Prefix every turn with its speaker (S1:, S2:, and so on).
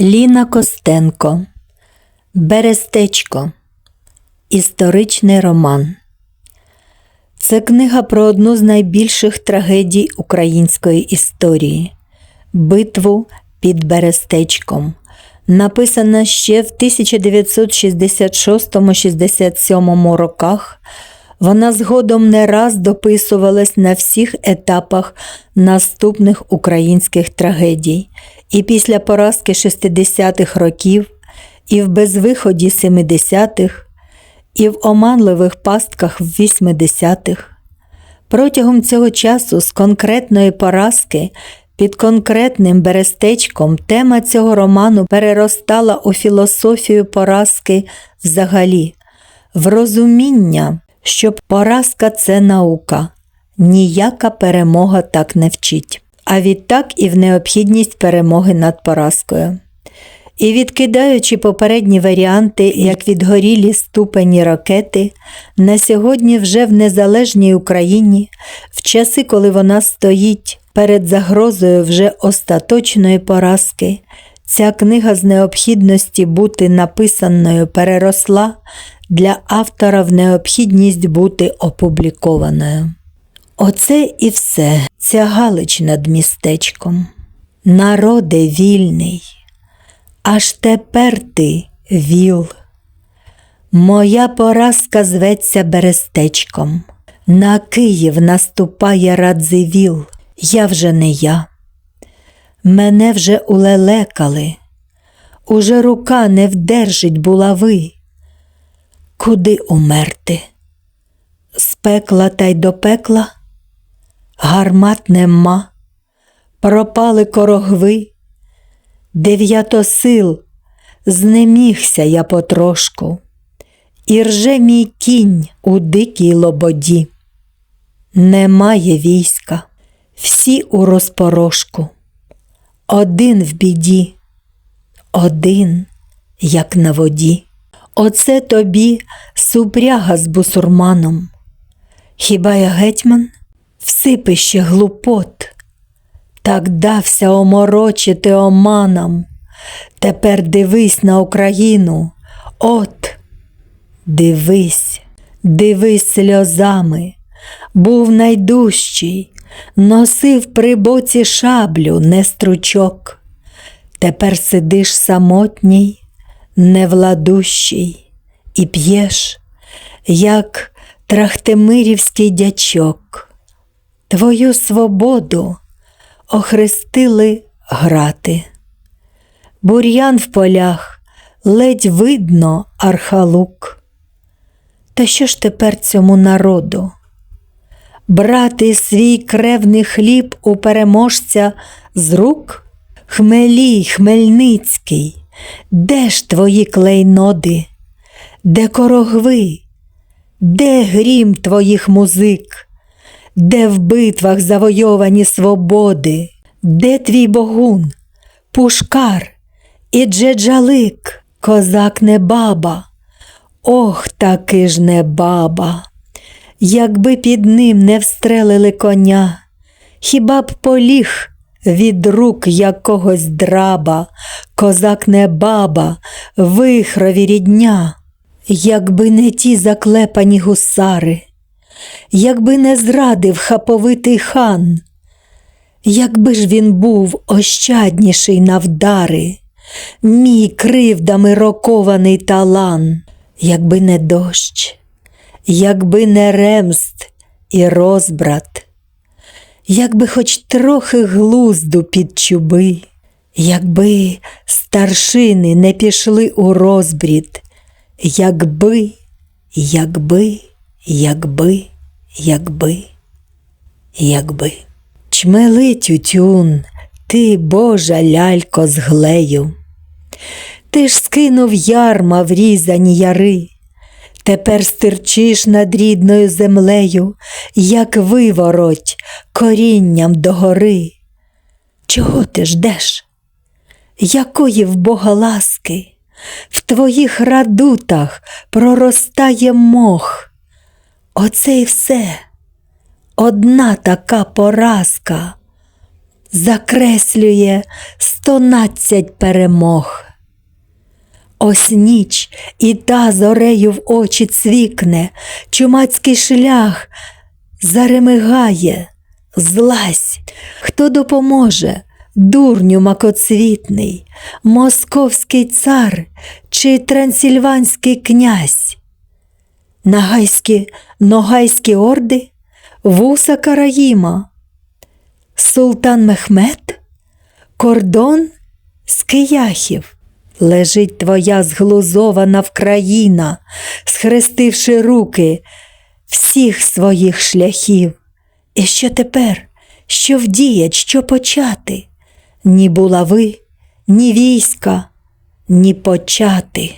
S1: Ліна Костенко Берестечко Історичний роман. Це книга про одну з найбільших трагедій української історії Битву під Берестечком. Написана ще в 1966-67 роках. Вона згодом не раз дописувалась на всіх етапах наступних українських трагедій, і після поразки 60-х років, і в безвиході 70-х, і в оманливих пастках в 80-х. Протягом цього часу з конкретної поразки під конкретним берестечком тема цього роману переростала у філософію поразки взагалі, в розуміння, що поразка це наука, ніяка перемога так не вчить, а відтак і в необхідність перемоги над поразкою. І відкидаючи попередні варіанти, як відгорілі ступені ракети, на сьогодні вже в незалежній Україні, в часи, коли вона стоїть перед загрозою вже остаточної поразки, ця книга з необхідності бути написаною переросла для автора в необхідність бути опублікованою. Оце і все, ця галич над містечком. Народе вільний. Аж тепер ти віл. Моя поразка зветься Берестечком. На Київ наступає Радзивіл, я вже не я. Мене вже улелекали, уже рука не вдержить булави. Куди умерти? З пекла та й до пекла? Гармат нема, пропали корогви. Дев'ято сил, знемігся я потрошку, і рже мій кінь у дикій лободі. Немає війська, всі у розпорошку, один в біді, один, як на воді. Оце тобі супряга з бусурманом. Хіба я гетьман? Всипище глупот так дався оморочити оманам. Тепер дивись на Україну. От, дивись, дивись сльозами, був найдужчий, носив при боці шаблю, не стручок. Тепер сидиш самотній, невладущий, і п'єш, як трахтемирівський дячок. Твою свободу охрестили грати. Бур'ян в полях ледь видно архалук. Та що ж тепер цьому народу? Брати свій кревний хліб у переможця з рук? Хмелій, Хмельницький, де ж твої клейноди, де корогви, де грім твоїх музик? Де в битвах завойовані свободи, де твій богун, пушкар і джеджалик, козак не баба, ох, таки ж не баба, якби під ним не встрелили коня, хіба б поліг від рук якогось драба, козак не баба, вихрові рідня, якби не ті заклепані гусари якби не зрадив хаповитий хан, якби ж він був ощадніший на вдари, мій кривдами рокований талан, якби не дощ, якби не ремст і розбрат, якби хоч трохи глузду під чуби, якби старшини не пішли у розбрід, якби, якби якби, якби, якби. Чмели тютюн, ти, Божа лялько, з глею. Ти ж скинув ярма в різані яри, тепер стирчиш над рідною землею, як вивороть корінням догори. Чого ти ждеш? Якої в Бога ласки? В твоїх радутах проростає мох. Оце й все. Одна така поразка. закреслює стонадцять перемог. Ось ніч і та зорею в очі цвікне, чумацький шлях заремигає, злазь, хто допоможе, дурню макоцвітний, московський цар чи трансильванський князь. Нагайські ногайські орди, вуса Караїма, Султан Мехмед, кордон з Кияхів. Лежить твоя зглузована Вкраїна, схрестивши руки всіх своїх шляхів. І що тепер? Що вдіять, що почати? Ні булави, ні війська, ні почати.